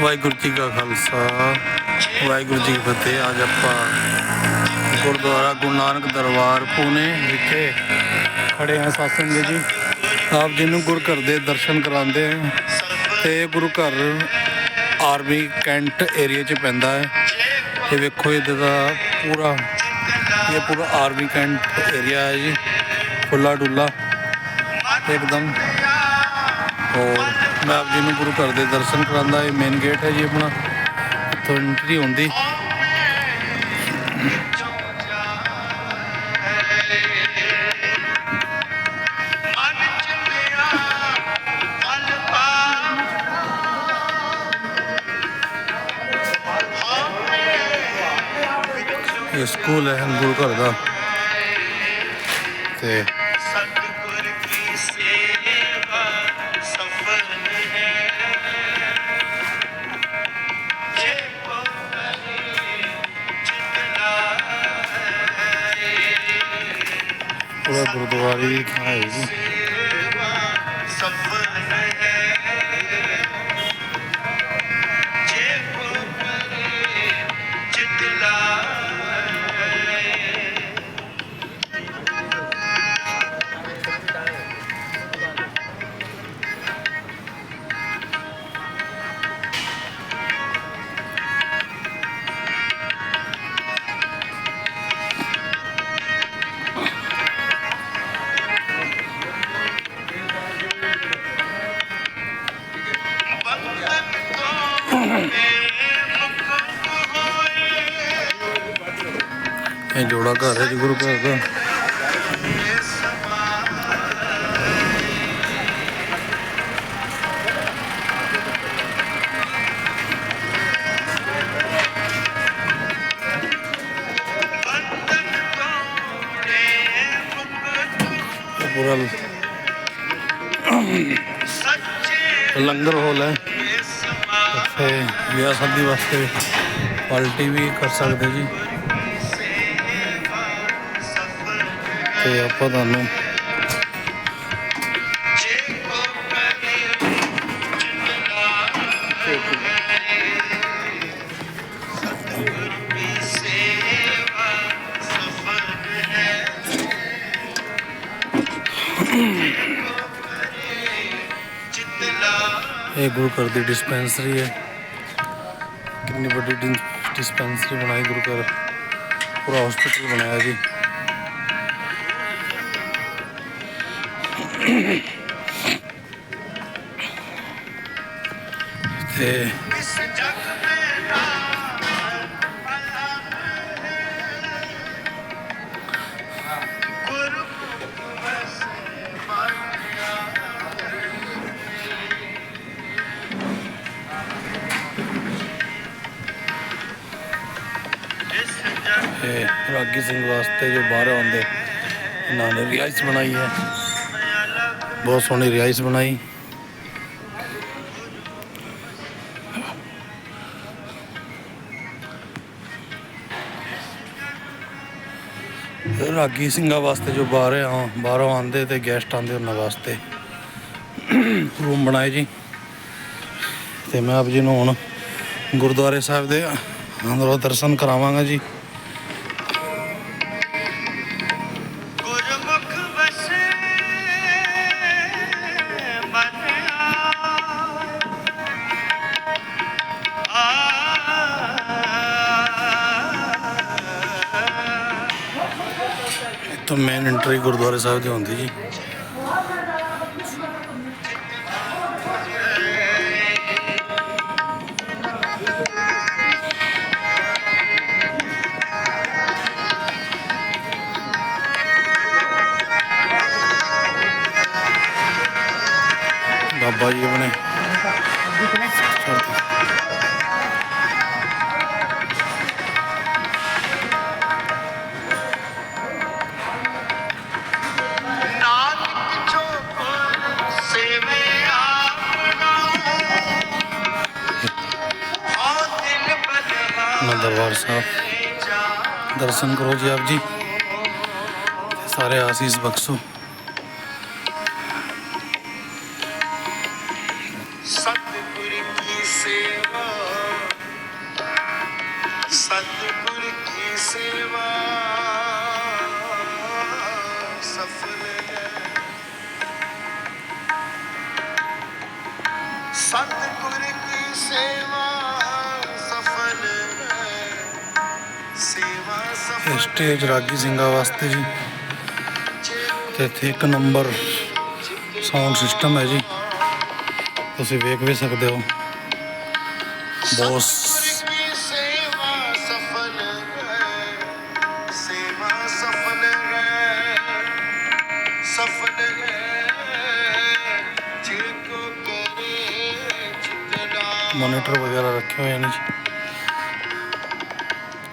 ਵਾਹਿਗੁਰੂ ਜੀ ਕਾ ਖਾਲਸਾ, ਵਾਹਿਗੁਰੂ ਜੀ ਕੀ ਫਤਿਹ। ਅੱਜ ਆਪਾਂ ਗੁਰਦੁਆਰਾ ਗੁਰੂ ਨਾਨਕ ਦਰਬਾਰ ਪੂਨੇ ਵਿਖੇ ਖੜੇ ਹਾਂ ਸਤਸੰਗ ਜੀ। ਆਪ ਜੀ ਨੂੰ ਗੁਰੂ ਘਰ ਦੇ ਦਰਸ਼ਨ ਕਰਾਉਂਦੇ ਹਾਂ। ਤੇ ਗੁਰੂ ਘਰ ਆਰਮੀ ਕੈਂਟ ਏਰੀਆ 'ਚ ਪੈਂਦਾ ਹੈ। ਇਹ ਵੇਖੋ, ਇਹਦਾ ਦਾ ਪੂਰਾ, ਇਹ ਪੂਰਾ ਆਰਮੀ ਕੈਂਟ ਏਰੀਆ ਹੈ ਜੀ। ਖੁੱਲਾ ਡੁੱਲਾ ਇੱਕਦਮ। ਹੋਰ ਮੈਂ ਆਪ ਜੀ ਨੂੰ ਗੁਰੂ ਘਰ ਦੇ ਦਰਸ਼ਨ ਕਰਾਉਂਦਾ ਇਹ ਮੇਨ ਗੇਟ ਹੈ ਜੀ ਆਪਣਾ। ਇੱਥੋਂ ਐਂਟਰੀ ਹੁੰਦੀ। ਇਹ ਸਕੂਲ ਹੈ ਗੁਰੂ ਘਰ ਦਾ। ਤੇ ਗੁਰਦੁਆਰੇ ਦੀ ਇਹ ਜੋੜਾ ਘਰ ਹੈ ਜੀ, ਗੁਰੂ ਘਰ ਦਾ। ਪੂਰਾ ਲੰਗਰ ਹੋਲ ਹੈ। ਇੱਥੇ ਵਿਆਹ ਸ਼ਾਦੀ ਵਾਸਤੇ ਪਾਰਟੀ ਵੀ ਕਰ ਸਕਦੇ ਜੀ। ਤੇ ਆਪਾਂ ਤੁਹਾਨੂੰ ਇਹ ਗੁਰੂ ਘਰ ਦੀ ਡਿਸਪੈਂਸਰੀ ਹੈ। ਕਿੰਨੀ ਵੱਡੀ ਡਿਸਪੈਂਸਰੀ ਬਣਾਈ ਗੁਰੂ ਘਰ। ਪੂਰਾ ਹਸਪੀਟਲ ਬਣਾਇਆ ਜੀ। ਤੇ ਰਾਗੀ ਸਿੰਘ ਵਾਸਤੇ ਜੋ ਬਾਹਰ ਆਉਂਦੇ ਇਹਨਾਂ ਨੇ ਰਿਆਇਤ ਬਣਾਈ ਹੈ। ਬਹੁਤ ਸੋਹਣੀ ਰਿਹਾਇਸ਼ ਬਣਾਈ। ਰਾਗੀ ਸਿੰਘਾਂ ਵਾਸਤੇ ਜੋ ਬਾਹਰ ਆ, ਬਾਹਰੋਂ ਆਉਂਦੇ ਤੇ ਗੈਸਟ ਆਉਂਦੇ ਉਹਨਾਂ ਵਾਸਤੇ। ਰੂਮ ਬਣਾਏ ਜੀ। ਤੇ ਮੈਂ ਆਪ ਜੀ ਨੂੰ ਹੁਣ ਗੁਰਦੁਆਰੇ ਸਾਹਿਬ ਦੇ ਅੰਦਰੋਂ ਦਰਸ਼ਨ ਕਰਾਵਾਂਗਾ ਜੀ। ਇੱਥੋਂ ਮੇਨ ਐਂਟਰੀ ਗੁਰਦੁਆਰੇ ਸਾਹਿਬ ਦੀ ਹੁੰਦੀ ਜੀ। ਬਾਬਾ ਜੀ ਆਪਣੇ दरबार साहब। दर्शन करो जी आप जी। सारे आशीष बख्शो। सतगुर की सेवा। ਸਟੇਜ ਰਾਗੀ ਸਿੰਘਾਂ ਵਾਸਤੇ ਜੀ। ਤੇ ਇੱਥੇ ਇੱਕ ਨੰਬਰ ਸਾਊਂਡ ਸਿਸਟਮ ਹੈ ਜੀ। ਤੁਸੀਂ ਵੇਖ ਵੀ ਸਕਦੇ ਹੋ। ਬੋਸ। ਮੋਨੀਟਰ ਵਗੈਰਾ ਰੱਖੇ ਹੋਏ ਨੇ ਜੀ।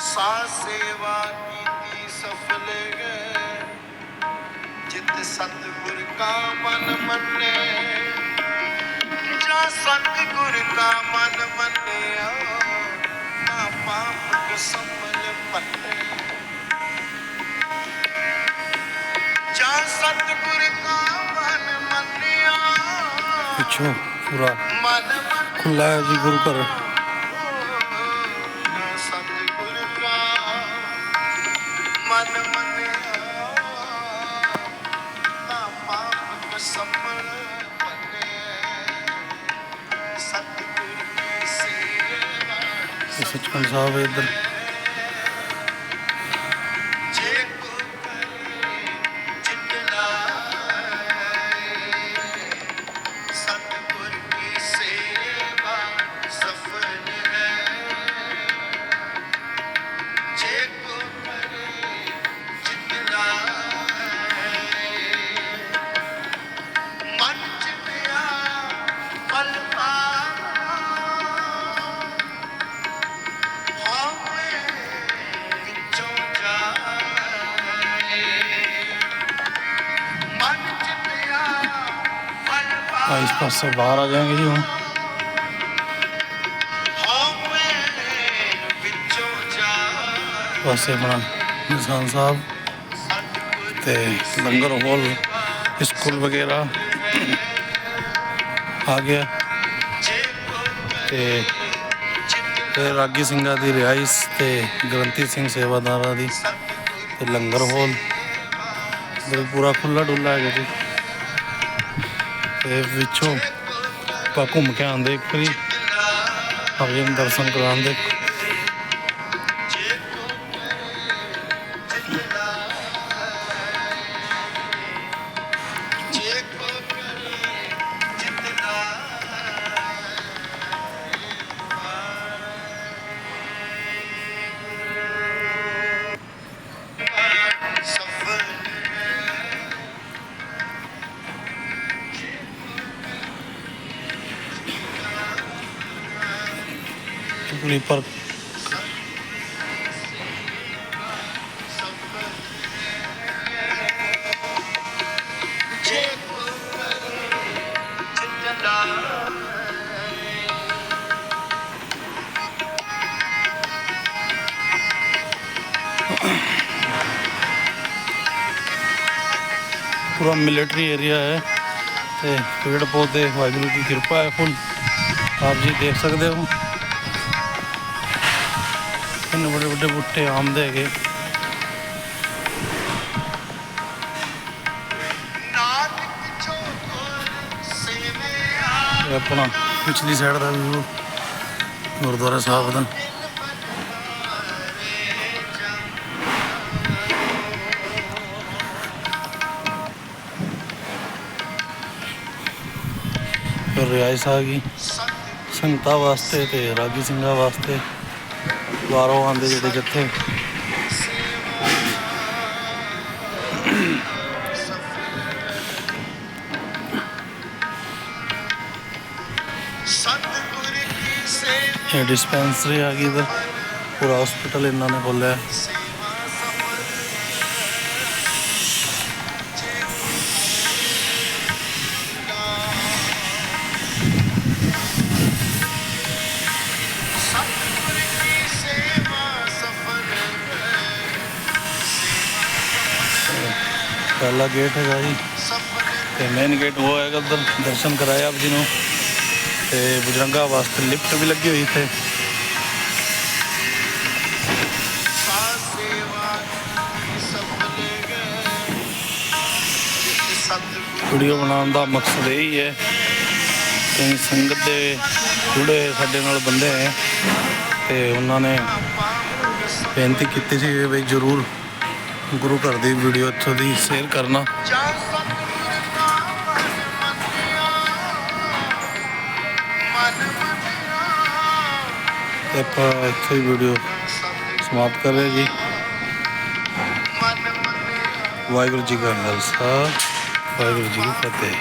ਸਾ ਸੇਵਾ का मन मने जा सतगुर का मन मने ना पाप संभल पने जा सतगुर का मन मने पूछो पूरा। मन खुला है जी गुरु पर मन मने ਸੱਚਖੰਡ ਸਾਹਿਬ ਇੱਧਰ ਇਸ ਪਾਸੇ ਬਾਹਰ ਆ ਜਾਏंगे ਜੀ ਹੁਣ। ਪਾਸੇ ਆਪਣਾ ਨਿਸ਼ਾਨ ਸਾਹਿਬ ਸਤਿਗੁਰ ਤੇ ਲੰਗਰ ਹਾਲ ਸਕੂਲ ਵਗੈਰਾ ਆ ਗਿਆ। ਜੇ ਤੇ ਰਾਗੀ ਸਿੰਘਾਂ ਦੀ ਰਿਹਾਇਸ਼ ਤੇ ਗ੍ਰੰਥੀ ਸਿੰਘ ਸੇਵਾਦਾਰਾਂ ਦੀ ਸਤਿਗੁਰ ਤੇ ਲੰਗਰ ਹਾਲ। ਇਹ ਪੂਰਾ ਖੁੱਲਾ ਡੁੱਲਾ ਹੈਗਾ ਜੀ। ਤੇ ਵਿੱਚੋਂ ਆਪਾਂ ਘੁੰਮ ਕੇ ਆਂਦੇ ਇੱਕ ਵਾਰੀ ਆਪਦੇ ਨੂੰ ਦਰਸ਼ਨ ਕਰਾਉਂਦੇ ਟੁਕੜੀ ਪਰ ਪੂਰਾ ਮਿਲਟਰੀ ਏਰੀਆ ਹੈ ਤੇ ਪੇੜ ਪੌਦੇ ਵਾਹਿਗੁਰੂ ਦੀ ਕਿਰਪਾ ਹੈ, ਫੁੱਲ। ਆਪ ਜੀ ਦੇਖ ਸਕਦੇ ਹੋ। ਕਿੰਨੇ ਵੱਡੇ ਵੱਡੇ ਬੁੱਟੇ ਆਮ ਦੇ ਹੈਗੇ ਆਪਣਾ ਪਿਛਲੀ ਸਾਈਡ ਦਾ ਵੀ ਗੁਰਦੁਆਰਾ ਸਾਹਿਬ ਦਾ। ਰਿਆਇਸ਼ ਆ ਗਈ ਸੰਗਤਾਂ ਵਾਸਤੇ ਤੇ ਰਾਗੀ ਸਿੰਘਾਂ ਵਾਸਤੇ। ਬਾਹਰੋਂ ਆਉਂਦੇ ਜਿਹੜੇ ਜੱਥੇ। ਇਹ ਡਿਸਪੈਂਸਰੀ ਆ ਗਈ ਇਧਰ। ਪੂਰਾ ਹਸਪੀਟਲ ਇਹਨਾਂ ਨੇ ਖੋਲ੍ਹਿਆ। ਪਹਿਲਾ ਗੇਟ ਹੈਗਾ ਜੀ। ਤੇ ਮੇਨ ਗੇਟ ਉਹ ਹੈਗਾ ਉਧਰ, ਦਰਸ਼ਨ ਕਰਾਇਆ ਆਪ ਜੀ ਨੂੰ। ਤੇ ਬੁਜਰੰਗਾ ਵਾਸਤੇ ਲਿਫਟ ਵੀ ਲੱਗੀ ਹੋਈ ਇੱਥੇ। ਵੀਡੀਓ ਬਣਾਉਣ ਦਾ ਮਕਸਦ ਇਹ ਹੀ ਹੈ ਕਿ ਸੰਗਤ ਦੇ ਜੁੜੇ ਸਾਡੇ ਨਾਲ ਬੰਦੇ ਹੈ। ਤੇ ਉਹਨਾਂ ਨੇ ਬੇਨਤੀ ਕੀਤੀ ਸੀ ਵੀ ਜਰੂਰ ਗੁਰੂ ਘਰ ਦੀ ਵੀਡੀਓ ਇੱਥੋਂ ਦੀ ਸ਼ੇਅਰ ਕਰਨਾ। ਆਪਾਂ ਇੱਥੇ ਹੀ ਵੀਡੀਓ ਸਮਾਪਤ ਕਰ ਰਹੇ ਜੀ। ਵਾਹਿਗੁਰੂ ਜੀ ਕਾ ਖਾਲਸਾ, ਵਾਹਿਗੁਰੂ ਜੀ ਕੀ ਫਤਿਹ।